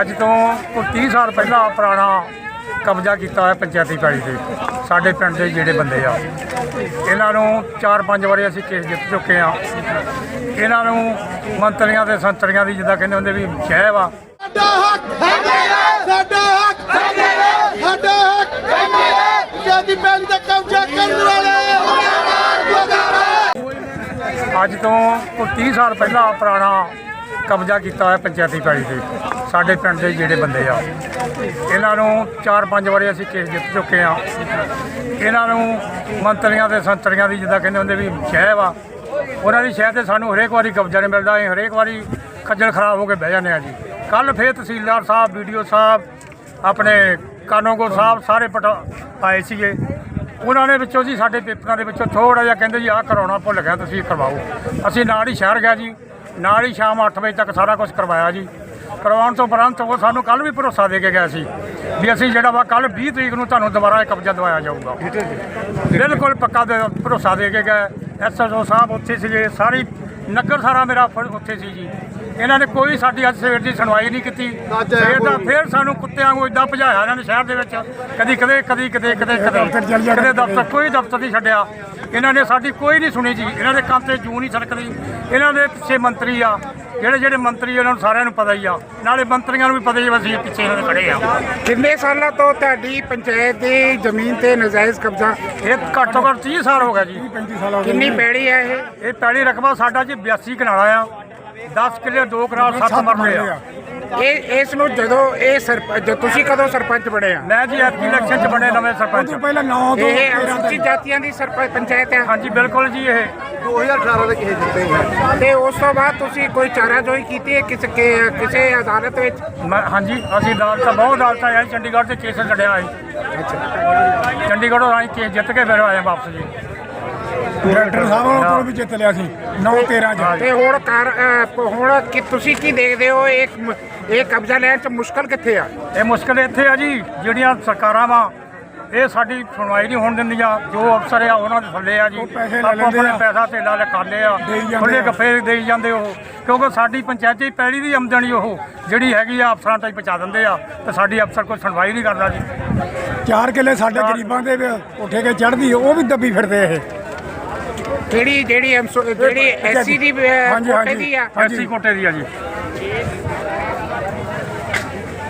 ਅੱਜ ਤੋਂ ਕੋਈ 30 ਸਾਲ ਪਹਿਲਾਂ ਪੁਰਾਣਾ ਕਬਜ਼ਾ ਕੀਤਾ ਹੋਇਆ ਪੰਚਾਇਤੀ ਪੈਲੀ ਤੇ। ਸਾਡੇ ਪਿੰਡ ਦੇ ਜਿਹੜੇ ਬੰਦੇ ਆ। ਇਹਨਾਂ ਨੂੰ 4-5 ਵਾਰੀ ਅਸੀਂ ਕੇਸ ਜਿੱਤ ਚੁੱਕੇ ਆ। ਇਹਨਾਂ ਨੂੰ ਮੰਤਰੀਆਂ ਤੇ ਸੰਤਰੀਆਂ ਦੀ ਜਿੱਦਾਂ ਕਹਿੰਦੇ ਹੁੰਦੇ ਵੀ ਸ਼ਹਿ ਵਾ ਸਾਡਾ ਹੱਕ ਸਾਡਾ ਹੱਕ ਸਾਡਾ ਹੱਕ ਜਾਤੀ ਪੈਣ ਦਾ ਕਬਜ਼ਾ ਕਰਨ ਵਾਲੇ ਅੱਜ ਤੋਂ ਕੋਈ 30 ਸਾਲ ਪਹਿਲਾਂ ਪੁਰਾਣਾ ਕਬਜ਼ਾ ਕੀਤਾ ਹੋਇਆ ਪੰਚਾਇਤੀ ਪੈੜੀ ਤੇ। ਸਾਡੇ ਪਿੰਡ ਦੇ ਜਿਹੜੇ ਬੰਦੇ ਆ। ਇਹਨਾਂ ਨੂੰ 4-5 ਵਾਰੀ ਅਸੀਂ ਕੇਸ ਜਿੱਤ ਚੁੱਕੇ ਆ। ਇਹਨਾਂ ਨੂੰ ਮੰਤਰੀਆਂ ਤੇ ਸੰਤਰੀਆਂ ਦੀ ਜਿੱਦਾਂ ਕਹਿੰਦੇ ਹੁੰਦੇ ਵੀ ਸ਼ਹਿ ਵਾ ਉਹਨਾਂ ਦੀ ਸ਼ਹਿ ਤੇ ਸਾਨੂੰ ਹਰੇਕ ਵਾਰੀ ਕਬਜ਼ਾ ਨਹੀਂ ਮਿਲਦਾ। ਅਸੀਂ ਹਰੇਕ ਵਾਰੀ ਖੱਜਲ ਖਰਾਬ ਹੋ ਕੇ ਬਹਿ ਜਾਂਦੇ ਆ ਜੀ। ਕੱਲ ਫੇਰ ਤਹਿਸੀਲਦਾਰ ਸਾਹਿਬ ਵੀਡੀਓ ਸਾਹਿਬ, ਆਪਣੇ ਕਾਨੂੰਗੋ ਸਾਹਿਬ ਸਾਰੇ ਪਟਾ ਆਏ ਸੀਗੇ। ਉਹਨਾਂ ਨੇ ਵਿੱਚੋਂ ਜੀ ਸਾਡੇ ਪੇਪਰਾਂ ਦੇ ਵਿੱਚੋਂ ਥੋੜਾ ਜਿਹਾ ਕਹਿੰਦੇ ਜੀ ਆਹ ਕਰਾਉਣਾ ਭੁੱਲ ਗਿਆ, ਤੁਸੀਂ ਕਰਵਾਓ। ਅਸੀਂ ਨਾਲ ਹੀ ਸ਼ਹਿਰ ਗਿਆ ਜੀ। ਨਾਲ ਹੀ ਸ਼ਾਮ 8 ਵਜੇ ਤੱਕ ਸਾਰਾ ਕੁਝ ਕਰਵਾਇਆ ਜੀ। ਕਰਵਾਉਣ ਤੋਂ ਉਪਰੰਤ ਉਹ ਸਾਨੂੰ ਕੱਲ ਵੀ ਭਰੋਸਾ ਦੇ ਕੇ ਗਏ ਸੀ ਵੀ ਅਸੀਂ ਜਿਹੜਾ ਵਾ ਕੱਲ 20 ਤਰੀਕ ਨੂੰ ਤੁਹਾਨੂੰ ਦੁਬਾਰਾ ਇਹ ਕਬਜ਼ਾ ਦਵਾਇਆ ਜਾਊਗਾ। ਬਿਲਕੁਲ ਪੱਕਾ ਭਰੋਸਾ ਦੇ ਕੇ ਗਏ ਐਸਐਸਓ ਸਾਹਿਬ ਉੱਥੇ ਸੀਗੇ ਸਾਰੀ ਨਗਰ ਸਾਰਾ ਮੇਰਾ ਉੱਥੇ ਸੀ ਜੀ। ਇਹਨਾਂ ਨੇ ਕੋਈ ਸਾਡੀ ਅੱਜ ਸਵੇਰ ਦੀ ਸੁਣਵਾਈ ਨਹੀਂ ਕੀਤੀ। ਸਵੇਰ ਦਾ ਫਿਰ ਸਾਨੂੰ ਕੁੱਤਿਆਂ ਵਾਂਗੂ ਇਦਾਂ ਭਜਾਇਆ ਇਹਨਾਂ ਨੇ ਸ਼ਹਿਰ ਦੇ ਵਿੱਚ। ਕਦੀ ਕਦੇ ਕਦੀ ਕਦੇ ਕਦੇ ਕਦੇ। ਕਦੇ ਦਫ਼ਤਰ ਕੋਈ ਦਫ਼ਤਰ ਨਹੀਂ ਛੱਡਿਆ। ਇਹਨਾਂ ਨੇ ਸਾਡੀ ਕੋਈ ਨਹੀਂ ਸੁਣੀ ਜੀ। ਇਹਨਾਂ ਦੇ ਕੰਮ ਤੇ ਜੂ ਨਹੀਂ ਸਰਕਦੀ ਇਹਨਾਂ ਦੇ ਪਿੱਛੇ ਮੰਤਰੀ ਆ। ਜਿਹੜੇ ਜਿਹੜੇ ਮੰਤਰੀ ਉਹਨਾਂ ਨੂੰ ਸਾਰਿਆਂ ਨੂੰ ਪਤਾ ਹੀ ਆ। ਨਾਲੇ ਮੰਤਰੀਆਂ ਨੂੰ ਵੀ ਪਤਾ ਹੀ ਆ ਅਸੀਂ ਪਿੱਛੇ ਇਹਨਾਂ ਦੇ ਖੜੇ ਆ। ਕਿੰਨੇ ਸਾਲਾਂ ਤੋਂ ਤੁਹਾਡੀ ਪੰਚਾਇਤ ਦੀ ਜ਼ਮੀਨ ਤੇ ਨਜਾਇਜ਼ ਕਬਜ਼ਾ? ਇਹ ਘੱਟੋ ਘੱਟ 30 ਸਾਲ ਹੋ ਗਿਆ ਜੀ। ਕਿੰਨੀ ਪੈੜੀ ਹੈ ਇਹ? ਇਹ ਪਹਿਲੀ ਰਕਬਾ ਸਾਡਾ ਜੀ 82 ਕਨਾਲਾ ਆ। 10 ਕਿੱਲੇ 2 ਕਨਾਲ 7 ਮਰਲੇ ਆ। ਇਹ ਇਸ ਨੂੰ ਜਦੋਂ ਇਹ ਸਰਪੰਚ ਤੁਸੀਂ ਕਦੋਂ ਸਰਪੰਚ ਬਣੇ ਆ? ਮੈਂ ਜੀ ਐਤਕੀ ਇਲੈਕਸ਼ਨ ਚ ਬਣੇ ਨਵੇਂ ਸਰਪੰਚ। ਪਹਿਲਾਂ 9 ਤੋਂ ਇਹ ਅਨੁਸੂਚਿਤ ਜਾਤੀਆਂ ਦੀ ਸਰਪੰਚ ਪੰਚਾਇਤ ਹੈ ਹਾਂਜੀ ਬਿਲਕੁਲ ਜੀ ਇਹ। 2018 ਦੇ ਕਿਸੇ ਦਿੱਤੇ ਹੈ ਤੇ ਉਸ ਤੋਂ ਬਾਅਦ ਤੁਸੀਂ ਕੋਈ ਚਾਰਾਜੋਈ ਕੀਤੀ ਹੈ ਕਿਸੇ ਕਿ- ਕਿਸੇ ਅਦਾਲਤ ਵਿੱਚ? ਹਾਂਜੀ ਅਸੀਂ ਅਦਾਲਤਾਂ ਬਹੁਤ ਅਦਾਲਤਾਂ ਆਏ ਚੰਡੀਗੜ੍ਹ ਤੇ ਕੇਸ ਲੜਿਆ ਹੈ ਚੰਡੀਗੜ੍ਹੋਂ ਆਏ ਕੇਸ ਜਿੱਤ ਕੇ ਫਿਰ ਆਏ ਵਾਪਸ ਜੀ। ਡਾਕਟਰ ਸਾਹਿਬ ਉਹਨਾਂ ਕੋਲ ਵੀ ਜਿੱਤ ਲਿਆ ਸੀ 9 13 ਚ। ਤੇ ਹੁਣ ਹੁਣ ਕਿ ਤੁਸੀਂ ਕੀ ਦੇਖਦੇ ਹੋ? ਇੱਕ ਇਹ ਕਬਜ਼ਾ ਲੈਣ ਚ ਮੁਸ਼ਕਲ ਕਿੱਥੇ ਆ? ਇਹ ਮੁਸ਼ਕਲ ਇੱਥੇ ਆ ਜੀ ਜਿਹੜੀਆਂ ਸਰਕਾਰਾਂ ਵਾ ਇਹ ਸਾਡੀ ਸੁਣਵਾਈ ਨਹੀਂ ਹੋਣ ਦਿੰਦੀਆਂ। ਜੋ ਅਫਸਰ ਆ ਉਹਨਾਂ ਦੇ ਥੱਲੇ ਆ ਜੀ। ਆਪੋ ਆਪਣੇ। ਪੈਸਾ ਧੇਲਾ ਲਿਖਾਉਂਦੇ ਆ। ਆ। ਗੱਫੇ ਦੇਈ ਜਾਂਦੇ ਉਹ। ਕਿਉਂਕਿ ਸਾਡੀ ਪੰਚਾਇਤੀ ਪੈੜੀ ਦੀ ਆਮਦਨੀ ਉਹ ਜਿਹੜੀ ਹੈਗੀ ਆ ਅਫਸਰਾਂ ਤੱਕ ਪਹੁੰਚਾ ਦਿੰਦੇ ਆ। ਤੇ ਸਾਡੀ ਅਫਸਰ ਕੋਈ ਸੁਣਵਾਈ ਨਹੀਂ ਕਰਦਾ ਜੀ। 4 ਕਿੱਲੇ ਸਾਡੇ ਗਰੀਬਾਂ ਦੇ ਉੱਠੇ ਕੇ ਚੜਦੀ ਉਹ ਵੀ ਦੱਬੀ ਫਿਰਦੇ ਇਹ। ਕਿਹੜੀ ਜਿਹੜੀ ਐਮਸੋ- ਜਿਹੜੀ ਐਸਸੀ ਦੀ ਕੋਟੇ। ਦੀ ਆ? ਹਾਂਜੀ। ਐਸੀ ਕੋਟੇ ਦੀ ਆ ਜੀ।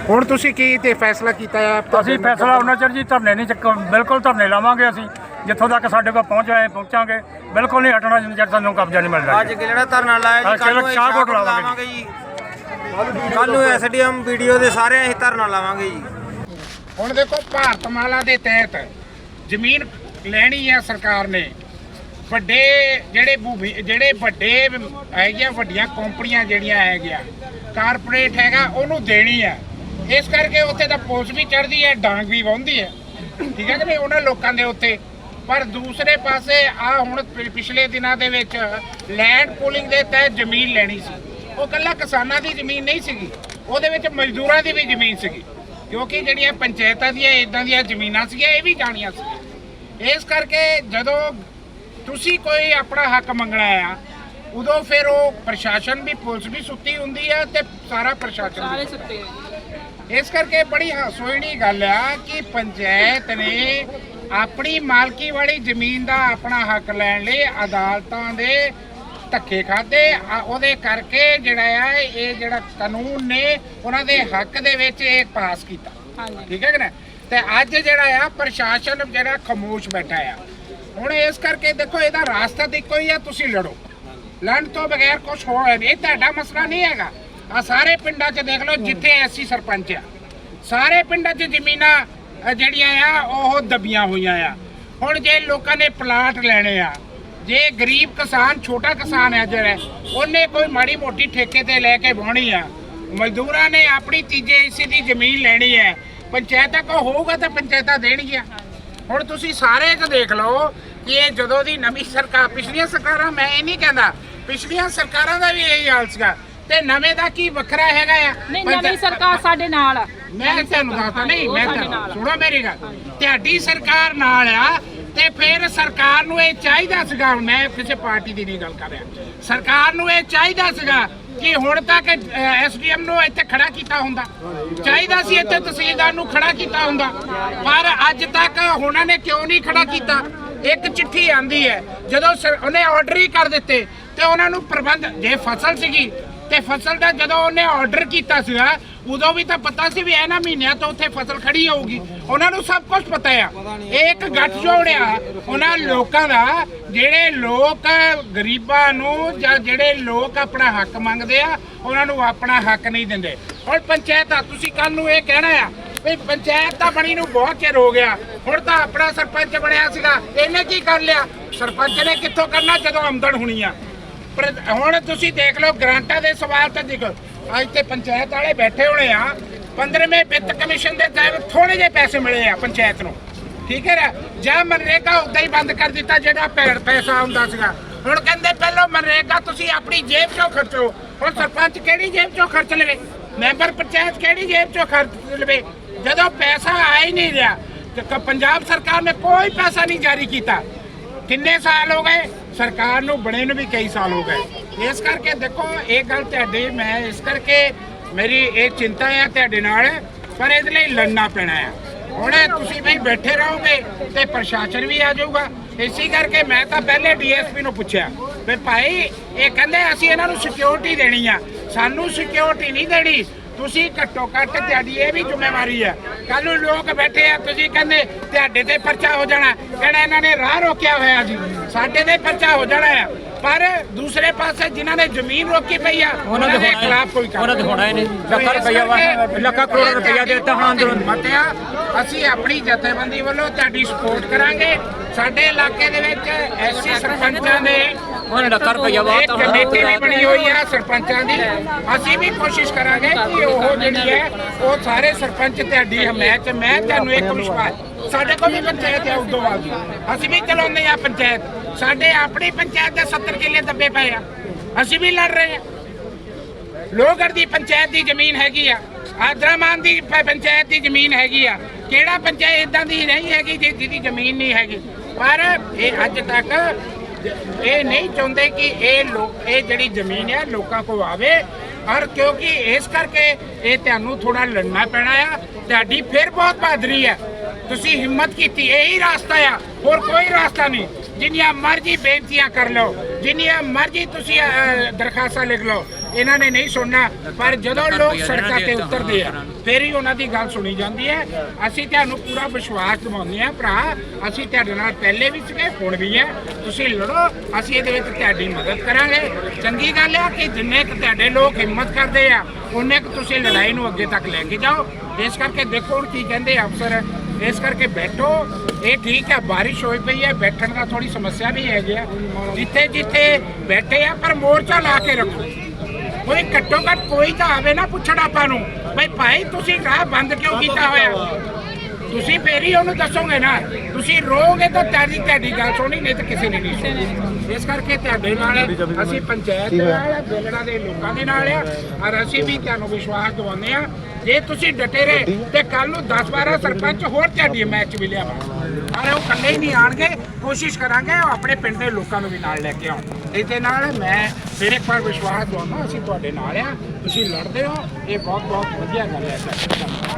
ਹੁਣ ਤੁਸੀਂ ਕੀ ਤੇ ਫੈਸਲਾ ਕੀਤਾ ਹੈ? ਅਸੀਂ ਫੈਸਲਾ ਉਹਨਾਂ ਚਿਰ ਜੀ ਧਰਨੇ ਨਹੀਂ ਚੱਕ ਬਿਲਕੁਲ ਧਰਨੇ ਲਾਵਾਂਗੇ ਅਸੀਂ। ਜਿੱਥੋਂ ਤੱਕ ਸਾਡੇ ਕੋਲ ਪਹੁੰਚ ਆਏ ਪਹੁੰਚਾਂਗੇ। ਬਿਲਕੁਲ ਨਹੀਂ ਹਟਣਾ ਜਿੰਨਾ ਚਿਰ ਸਾਨੂੰ ਕਬਜ਼ਾ ਨਹੀਂ ਮਿਲਦਾ ਅੱਜ ਜਿਹੜਾ ਧਰਨਾ ਲਾਇਆ ਹਾਂ, ਜੀ ਕੱਲ ਨੂੰ ਸ਼ਾਹਕੋਟ ਲਾਵਾਂਗੇ ਜੀ। ਕੱਲ ਨੂੰ ਐਸਡੀਐਮ ਵੀਡੀਓ ਦੇ ਸਾਰੇ ਅਸੀਂ ਧਰਨਾ ਲਾਵਾਂਗੇ ਜੀ। ਹੁਣ ਦੇਖੋ ਭਾਰਤਮਾਲਾ ਦੇ ਤਹਿਤ ਜ਼ਮੀਨ ਲੈਣੀ ਆ ਸਰਕਾਰ ਨੇ। ਵੱਡੇ ਜਿਹੜੇ ਭੂਮੀ ਜਿਹੜੇ ਵੱਡੇ ਹੈਗੀਆਂ ਵੱਡੀਆਂ ਕੰਪਨੀਆਂ ਜਿਹੜੀਆਂ ਹੈਗੀਆਂ ਕਾਰਪੋਰੇਟ ਹੈਗਾ ਉਹਨੂੰ ਦੇਣੀ ਆ ਇਸ ਕਰਕੇ ਉੱਥੇ ਤਾਂ ਪੁਲਿਸ ਵੀ ਚੜਦੀ ਹੈ ਡਾਂਗ ਵੀ ਵਾਹੁੰਦੀ ਹੈ। ਠੀਕ ਹੈ ਕਿ ਨਹੀਂ? ਉਹਨਾਂ ਲੋਕਾਂ ਦੇ ਉੱਤੇ। ਪਰ ਦੂਸਰੇ ਪਾਸੇ ਆ ਹੁਣ ਪਿਛਲੇ ਦਿਨਾਂ ਦੇ ਵਿੱਚ ਲੈਂਡ ਪੂਲਿੰਗ ਦੇ ਤਹਿਤ ਜ਼ਮੀਨ ਲੈਣੀ ਸੀ। ਉਹ ਕੱਲਾ ਕਿਸਾਨਾਂ ਦੀ ਜ਼ਮੀਨ ਨਹੀਂ ਸੀਗੀ। ਉਹਦੇ ਵਿੱਚ ਮਜ਼ਦੂਰਾਂ ਦੀ ਵੀ ਜ਼ਮੀਨ ਸੀਗੀ। ਕਿਉਂਕਿ ਜਿਹੜੀਆਂ ਪੰਚਾਇਤਾਂ ਦੀਆਂ ਇਦਾਂ ਦੀਆਂ ਜ਼ਮੀਨਾਂ ਸੀਗੀਆਂ ਇਹ ਵੀ ਜਾਣੀਆਂ ਸੀ ਇਸ ਕਰਕੇ ਜਦੋਂ ਤੁਸੀਂ ਕੋਈ ਆਪਣਾ ਹੱਕ ਮੰਗਣਾ ਆ ਉਦੋਂ ਫਿਰ ਉਹ ਪ੍ਰਸ਼ਾਸਨ ਵੀ ਪੁਲਿਸ ਵੀ ਸੁੱਤੀ ਹੁੰਦੀ ਆ ਤੇ ਸਾਰਾ ਪ੍ਰਸ਼ਾਸਨ ਵੀ ਸੁੱਤੇ। ਇਸ ਕਰਕੇ ਬੜੀ ਹਾਸੋਹੀਣੀ ਗੱਲ ਆ ਕਿ ਪੰਚਾਇਤ ਨੇ ਆਪਣੀ ਮਾਲਕੀ ਵਾਲੀ ਜ਼ਮੀਨ ਦਾ ਆਪਣਾ ਹੱਕ ਲੈਣ ਲਈ ਅਦਾਲਤਾਂ ਦੇ ਧੱਕੇ ਖਾਦੇ ਉਹਦੇ ਕਰਕੇ ਜਿਹੜਾ ਆ ਇਹ ਜਿਹੜਾ ਕਾਨੂੰਨ ਨੇ ਉਹਨਾਂ ਦੇ ਹੱਕ ਦੇ ਵਿੱਚ ਇਹ ਪਾਸ ਕੀਤਾ। ਠੀਕ ਹੈ ਕਿ ਨਾ ਤੇ ਅੱਜ ਜਿਹੜਾ ਆ ਪ੍ਰਸ਼ਾਸਨ ਜਿਹੜਾ ਖਾਮੋਸ਼ ਬੈਠਾ ਆ। ਹੁਣ ਇਸ ਕਰਕੇ ਦੇਖੋ ਇਹਦਾ ਰਾਸਤਾ ਇੱਕੋ ਹੀ ਆ ਤੁਸੀਂ ਲੜੋ। ਲੜਨ ਤੋਂ ਬਗੈਰ ਕੁਝ ਹੋ ਨਹੀਂ ਇਹ ਤੁਹਾਡਾ ਮਸਲਾ ਨਹੀਂ ਹੈਗਾ। ਆ ਸਾਰੇ ਪਿੰਡਾਂ 'ਚ ਦੇਖ ਲਓ ਜਿੱਥੇ ਐਸੀ ਸਰਪੰਚ ਆ। ਸਾਰੇ ਪਿੰਡਾਂ 'ਚ ਜ਼ਮੀਨਾਂ ਜਿਹੜੀਆਂ ਆ, ਉਹ ਦਬੀਆਂ ਹੋਈਆਂ ਆ। ਹੁਣ ਜੇ ਲੋਕਾਂ ਨੇ ਪਲਾਟ ਲੈਣੇ ਆ, ਜੇ ਗਰੀਬ ਕਿਸਾਨ, ਛੋਟਾ ਕਿਸਾਨ ਹੈ ਜਿਹੜਾ, ਉਹਨੇ ਕੋਈ ਮਾੜੀ ਮੋਟੀ ਠੇਕੇ ਤੇ ਲੈ ਕੇ ਵਾਹਣੀ ਆ, ਮਜ਼ਦੂਰਾਂ ਨੇ ਆਪਣੀ ਤੀਜੇ ਹਿੱਸੇ ਦੀ ਜ਼ਮੀਨ ਲੈਣੀ ਹੈ ਪੰਚਾਇਤਾਂ ਕੋ ਹੋਊਗਾ ਤਾਂ ਪੰਚਾਇਤਾਂ ਦੇਣਗੀਆਂ। ਹੁਣ ਤੁਸੀਂ ਸਾਰੇ ਕੁ ਦੇਖ ਲਓ ਕਿ ਇਹ ਜਦੋਂ ਦੀ ਨਵੀਂ ਸਰਕਾਰ, ਪਿਛਲੀਆਂ ਸਰਕਾਰਾਂ, ਮੈਂ ਇਹ ਨਹੀਂ ਕਹਿੰਦਾ, ਪਿਛਲੀਆਂ ਸਰਕਾਰਾਂ ਦਾ ਵੀ ਇਹੀ ਹਾਲ ਸੀਗਾ, ਤੇ ਨਵੇਂ ਦਾ ਕੀ ਵੱਖਰਾ ਹੈਗਾ ਆ? ਨਹੀਂ, ਨਵੀਂ ਸਰਕਾਰ ਸਾਡੇ ਨਾਲ ਆ। ਮੈਂ ਤੁਹਾਨੂੰ ਦੱਸਦਾ ਨਹੀਂ ਮੈਂ ਤੁਹਾਨੂੰ। ਸੁਣੋ ਮੇਰੀ ਗੱਲ। ਤੁਹਾਡੀ ਸਰਕਾਰ ਨਾਲ ਆ ਤੇ ਫਿਰ ਸਰਕਾਰ ਨੂੰ ਇਹ ਚਾਹੀਦਾ ਸੀਗਾ ਮੈਂ ਕਿਸੇ ਪਾਰਟੀ ਦੀ ਨਹੀਂ ਗੱਲ ਕਰ ਰਿਹਾ। ਸਰਕਾਰ ਨੂੰ ਇਹ ਚਾਹੀਦਾ ਸੀਗਾ ਕਿ ਹੁਣ ਤੱਕ ਐਸਡੀਐਮ ਨੂੰ ਇੱਥੇ ਖੜਾ ਕੀਤਾ ਹੁੰਦਾ। ਚਾਹੀਦਾ ਸੀ ਇੱਥੇ ਤਹਿਸੀਲਦਾਰ ਨੂੰ ਖੜਾ ਕੀਤਾ ਹੁੰਦਾ। ਪਰ ਅੱਜ ਤੱਕ ਉਹਨਾਂ ਨੇ ਕਿਉਂ ਨਹੀਂ ਖੜਾ ਕੀਤਾ? ਇੱਕ ਚਿੱਠੀ ਆਂਦੀ ਹੈ ਜਦੋਂ ਉਹਨੇ ਆਰਡਰ ਹੀ ਕਰ ਦਿੱਤੇ ਤੇ ਉਹਨਾਂ ਨੂੰ ਪ੍ਰਬੰਧ ਜੇ ਫਸਲ ਸੀਗੀ ਤੇ ਫਸਲ ਦਾ ਜਦੋਂ ਉਹਨੇ ਆਰਡਰ ਕੀਤਾ ਸੀਗਾ, ਉਦੋਂ ਵੀ ਤਾਂ ਪਤਾ ਸੀ ਵੀ ਇਹਨਾਂ ਮਹੀਨਿਆਂ ਤੋਂ ਉੱਥੇ ਫਸਲ ਖੜੀ ਹੋਊਗੀ। ਉਹਨਾਂ ਨੂੰ ਸਭ ਕੁਝ ਪਤਾ ਆ। ਇਹ ਇੱਕ ਗੱਠ ਜੋੜਿਆ ਉਹਨਾਂ ਲੋਕਾਂ ਦਾ, ਜਿਹੜੇ ਲੋਕ ਗਰੀਬਾਂ ਨੂੰ ਜਾਂ ਜਿਹੜੇ ਲੋਕ ਆਪਣਾ ਹੱਕ ਮੰਗਦੇ ਆ, ਉਹਨਾਂ ਨੂੰ ਆਪਣਾ ਹੱਕ ਨਹੀਂ ਦਿੰਦੇ। ਹੁਣ ਪੰਚਾਇਤ ਆ, ਤੁਸੀਂ ਕੱਲ ਨੂੰ ਇਹ ਕਹਿਣਾ ਆ ਵੀ ਪੰਚਾਇਤ ਤਾਂ ਬਣੀ ਨੂੰ ਬਹੁਤ ਚਿਰ ਹੋ ਗਿਆ। ਹੁਣ ਤਾਂ ਆਪਣਾ ਸਰਪੰਚ ਬਣਿਆ ਸੀਗਾ, ਇਹਨੇ ਕੀ ਕਰ ਲਿਆ? ਸਰਪੰਚ ਨੇ ਕਿੱਥੋਂ ਕਰਨਾ ਜਦੋਂ ਆਮਦਨ ਹੋਣੀ ਆ? ਪਰ ਹੁਣ ਤੁਸੀਂ ਦੇਖ ਲਓ, ਗ੍ਰਾਂਟਾਂ ਦੇ ਸਵਾਲ ਤਾਂ ਦੇਖੋ, ਅੱਜ ਤੇ ਪੰਚਾਇਤ ਵਾਲੇ ਬੈਠੇ ਹੋਣੇ ਆ 15ਵੇਂ ਵਿੱਤ ਕਮਿਸ਼ਨ ਦੇ ਤਹਿਤ ਥੋੜੇ ਜਿਹੇ ਪੈਸੇ ਮਿਲੇ ਆ ਪੰਚਾਇਤ ਨੂੰ। ਠੀਕ ਹੈ ਨਾ? ਜਾਂ ਮਨਰੇਗਾ ਉਦਾਂ ਹੀ ਬੰਦ ਕਰ ਦਿੱਤਾ ਜਿਹੜਾ ਭੇੜ ਪੈਸਾ ਹੁੰਦਾ ਸੀਗਾ। ਹੁਣ ਕਹਿੰਦੇ ਪਹਿਲਾਂ ਮਨਰੇਗਾ ਤੁਸੀਂ ਆਪਣੀ ਜੇਬ ਚੋਂ ਖਰਚੋ। ਹੁਣ ਸਰਪੰਚ ਕਿਹੜੀ ਜੇਬ ਚੋਂ ਖਰਚ ਲਵੇ? ਮੈਂਬਰ ਪੰਚਾਇਤ ਕਿਹੜੀ ਜੇਬ ਚੋਂ ਖਰਚ ਲਵੇ? ਜਦੋਂ ਪੈਸਾ ਆ ਹੀ ਨਹੀਂ ਰਿਹਾ ਪੰਜਾਬ ਸਰਕਾਰ ਨੇ ਕੋਈ ਪੈਸਾ ਨਹੀਂ ਜਾਰੀ ਕੀਤਾ। ਕਿੰਨੇ ਸਾਲ ਹੋ ਗਏ? ਸਰਕਾਰ ਨੂੰ ਬਣੇ ਨੂੰ ਵੀ ਕਈ ਸਾਲ ਹੋ ਗਏ। ਇਸ ਕਰਕੇ ਦੇਖੋ, ਇਹ ਗੱਲ ਤੁਹਾਡੀ, ਮੈਂ ਇਸ ਕਰਕੇ ਮੇਰੀ ਇਹ ਚਿੰਤਾ ਹੈ ਤੁਹਾਡੇ ਨਾਲ, ਪਰ ਇਹਦੇ ਲਈ ਲੜਨਾ ਪੈਣਾ ਹੈ ਹੁਣ ਤੁਸੀਂ ਵੀ ਬੈਠੇ ਰਹੋਗੇ ਤੇ ਪ੍ਰਸ਼ਾਸਨ ਵੀ ਆ ਜਾਊਗਾ। ਇਸੇ ਕਰਕੇ ਮੈਂ ਤਾਂ ਪਹਿਲੇ ਡੀਐਸਪੀ ਨੂੰ ਪੁੱਛਿਆ ਵੀ ਭਾਈ, ਇਹ ਕਹਿੰਦੇ ਅਸੀਂ ਇਹਨਾਂ ਨੂੰ ਸਿਕਿਉਰਿਟੀ ਦੇਣੀ ਆ। ਸਾਨੂੰ ਸਿਕਿਉਰਿਟੀ ਨਹੀਂ ਦੇਣੀ। ਤੁਸੀਂ ਘੱਟੋ ਘੱਟ ਤੁਹਾਡੀ ਇਹ ਵੀ ਜ਼ਿੰਮੇਵਾਰੀ ਹੈ। ਕੱਲ ਨੂੰ ਲੋਕ ਬੈਠੇ ਆ ਤੁਸੀਂ ਕਹਿੰਦੇ ਤੁਹਾਡੇ ਤੇ ਪਰਚਾ ਹੋ ਜਾਣਾ। ਕਹਿਣਾ ਇਹਨਾਂ ਨੇ ਰਾਹ ਰੋਕਿਆ ਹੋਇਆ ਜੀ। ਸਾਡੇ ਤੇ ਪਰਚਾ ਹੋ ਜਾਣਾ ਆ। ਪਰ ਦੂਸਰੇ ਪਾਸੇ ਜਿਨ੍ਹਾਂ ਨੇ ਜ਼ਮੀਨ ਰੋਕੀ ਪਈ ਆ ਉਹਨਾਂ ਦੇ ਖਿਲਾਫ ਕੋਈ ਕੰਮ ਉਹਨਾਂ ਦੇ ਹੋਣਾ ਹੀ ਨਹੀਂ। ਲੱਖਾਂ ਰੁਪਈਆ ਲੱਖਾਂ ਕਰੋੜ ਰੁਪਈਆ ਦੇ ਦਿੱਤਾ ਹਾਂ ਅੰਦਰੋਂ ਮਤਿਆ ਅਸੀਂ ਆਪਣੀ ਜਥੇਬੰਦੀ ਵੱਲੋਂ ਤੁਹਾਡੀ ਸਪੋਰਟ ਕਰਾਂਗੇ। ਸਾਡੇ ਇਲਾਕੇ ਦੇ ਵਿੱਚ ਐਸੀ ਸਰਪੰਚਾਂ ਨੇ ਉਹਨਾਂ ਲੱਖਾਂ ਰੁਪਈਆ ਇੱਕ ਕਮੇਟੀ ਵੀ ਬਣੀ ਹੋਈ ਆ ਸਰਪੰਚਾਂ ਦੀ। ਅਸੀਂ ਵੀ ਕੋਸ਼ਿਸ਼ ਕਰਾਂਗੇ ਕਿ ਉਹ ਜਿਹੜੀ ਹੈ ਉਹ ਸਾਰੇ ਸਰਪੰਚ ਤੁਹਾਡੀ ਹਮਾਇਤ 'ਚ ਮੈਂ ਤੁਹਾਨੂੰ ਇੱਕ ਵਿਸ਼ਵਾਸ ਸਾਡੇ ਕੋਲ ਵੀ ਪੰਚਾਇਤ ਹੈ ਉਦੋਵਾਲ ਦੀ ਅਸੀਂ ਵੀ ਚਲਾਉਂਦੇ ਆ ਪੰਚਾਇਤ। ਸਾਡੇ ਆਪਣੀ ਪੰਚਾਇਤ ਦੇ 70 ਕਿੱਲੇ ਦੱਬੇ ਪਏ ਆ। ਅਸੀਂ ਵੀ ਲੜ ਰਹੇ ਆ। ਲੋਹਗੜ੍ਹ ਦੀ ਪੰਚਾਇਤ ਦੀ ਜ਼ਮੀਨ ਹੈਗੀ ਆ। ਆਦਰਾਮਾਨ ਦੀ ਪੰਚਾਇਤ ਦੀ ਜ਼ਮੀਨ ਹੈਗੀ ਆ। ਕਿਹੜਾ ਪੰਚਾਇਤ ਇਦਾਂ ਦੀ ਨਹੀਂ ਹੈਗੀ ਜਿਹਦੀ ਜ਼ਮੀਨ ਨਹੀਂ ਹੈਗੀ। ਪਰ ਇਹ ਅੱਜ ਤੱਕ ਇਹ ਨਹੀਂ ਚਾਹੁੰਦੇ ਕਿ ਇਹ ਲੋਕ ਇਹ ਜਿਹੜੀ ਜ਼ਮੀਨ ਹੈ ਲੋਕਾਂ ਕੋਲ ਆਵੇ। ਔਰ ਕਿਉਂਕਿ ਇਸ ਕਰਕੇ ਇਹ ਤੁਹਾਨੂੰ ਥੋੜਾ ਲੜਨਾ ਪੈਣਾ ਆ। ਤੁਹਾਡੀ ਫਿਰ ਬਹੁਤ ਬਹਾਦਰੀ ਹੈ। ਤੁਸੀਂ ਹਿੰਮਤ ਕੀਤੀ, ਇਹੀ ਰਾਸਤਾ ਆ। ਹੋਰ ਕੋਈ ਰਾਸਤਾ ਨਹੀਂ। ਜਿੰਨੀਆਂ ਮਰਜ਼ੀ ਬੇਨਤੀਆਂ ਕਰ ਲਓ। ਜਿੰਨੀਆਂ ਮਰਜ਼ੀ ਤੁਸੀਂ ਦਰਖਾਸਤਾਂ ਲਿਖ ਲਓ। ਇਹਨਾਂ ਨੇ ਨਹੀਂ ਸੁਣਨਾ ਪਰ ਜਦੋਂ ਲੋਕ ਸੜਕਾਂ ਤੇ ਉਤਰਦੇ ਆ ਫਿਰ ਹੀ ਉਹਨਾਂ ਦੀ ਗੱਲ ਸੁਣੀ ਜਾਂਦੀ ਹੈ। ਅਸੀਂ ਤੁਹਾਨੂੰ ਪੂਰਾ ਵਿਸ਼ਵਾਸ ਦਿਵਾਉਂਦੇ ਆ ਭਰਾ। ਅਸੀਂ ਤੁਹਾਡੇ ਨਾਲ ਪਹਿਲੇ ਵੀ ਸੀਗੇ ਹੁਣ ਵੀ ਹੈ। ਤੁਸੀਂ ਲੜੋ ਅਸੀਂ ਇਹਦੇ ਵਿੱਚ ਤੁਹਾਡੀ ਮਦਦ ਕਰਾਂਗੇ। ਚੰਗੀ ਗੱਲ ਆ ਕਿ ਜਿੰਨੇ ਕੁ ਤੁਹਾਡੇ ਲੋਕ ਹਿੰਮਤ ਕਰਦੇ ਆ ਉਹਨੇ ਕੁ ਤੁਸੀਂ ਲੜਾਈ ਨੂੰ ਅੱਗੇ ਤੱਕ ਲੈ ਕੇ ਜਾਓ। ਇਸ ਕਰਕੇ ਦੇਖੋ ਹੁਣ ਕੀ ਕਹਿੰਦੇ ਆ ਅਫਸਰ ਇਸ ਕਰਕੇ ਬੈਠੋ। ਇਹ ਠੀਕ ਹੈ ਬਾਰਿਸ਼ ਹੋਈ ਪਈ ਹੈ ਬੈਠਣ ਦਾ ਥੋੜੀ ਸਮੱਸਿਆ ਵੀ ਹੈਗੀ ਆ। ਜਿੱਥੇ ਜਿੱਥੇ ਬੈਠੇ ਆ ਪਰ ਮੋਰਚਾ ਲਾ ਕੇ ਰੱਖੋ। ਕੋਈ ਘੱਟੋ ਘੱਟ ਕੋਈ ਤਾਂ ਆਵੇ ਨਾ ਪੁੱਛਣ ਆਪਾਂ ਨੂੰ। ਬਈ ਭਾਈ ਤੁਸੀਂ ਰਾਹ ਬੰਦ ਕਿਉਂ ਕੀਤਾ ਹੋਇਆ? ਤੁਸੀਂ ਫੇਰ ਹੀ ਉਹਨੂੰ ਦੱਸੋਗੇ ਨਾ। ਤੁਸੀਂ ਰੋਗੇ ਤਾਂ ਤੁਹਾਡੀ ਤੁਹਾਡੀ ਗੱਲ ਸੁਣੀ ਨਹੀਂ ਤਾਂ ਕਿਸੇ ਨੇ ਨਹੀਂ ਸੁਣੀ ਇਸ ਕਰਕੇ ਤੁਹਾਡੇ ਨਾਲ ਅਸੀਂ ਪੰਚਾਇਤ ਦੇ ਨਾਲ ਬੇਲੜਾ ਦੇ ਲੋਕਾਂ ਦੇ ਨਾਲ ਆ ਔਰ ਅਸੀਂ ਵੀ ਤੁਹਾਨੂੰ ਵਿਸ਼ਵਾਸ ਦਿਵਾਉਂਦੇ ਆ ਜੇ ਤੁਸੀਂ ਡਟੇ ਰਹੇ ਤੇ ਕੱਲ ਨੂੰ 10 12 ਸਰਪੰਚ ਹੋਰ ਤੁਹਾਡੀ ਮੈਚ ਵੀ ਲਿਆਵਾਂ ਔਰ ਉਹ ਇਕੱਲੇ ਹੀ ਨਹੀਂ ਆਣਗੇ ਕੋਸ਼ਿਸ਼ ਕਰਾਂਗੇ ਉਹ ਆਪਣੇ ਪਿੰਡ ਦੇ ਲੋਕਾਂ ਨੂੰ ਵੀ ਨਾਲ ਲੈ ਕੇ ਆਉਣ। ਇਸ ਦੇ ਨਾਲ ਮੈਂ ਫਿਰ ਇੱਕ ਵਾਰ ਵਿਸ਼ਵਾਸ ਦਵਾਉਂਦਾ, ਅਸੀਂ ਤੁਹਾਡੇ ਨਾਲ ਆ, ਤੁਸੀਂ ਲੜਦੇ ਹੋ ਇਹ ਬਹੁਤ ਬਹੁਤ ਵਧੀਆ ਗੱਲ ਹੈ। ਸਰ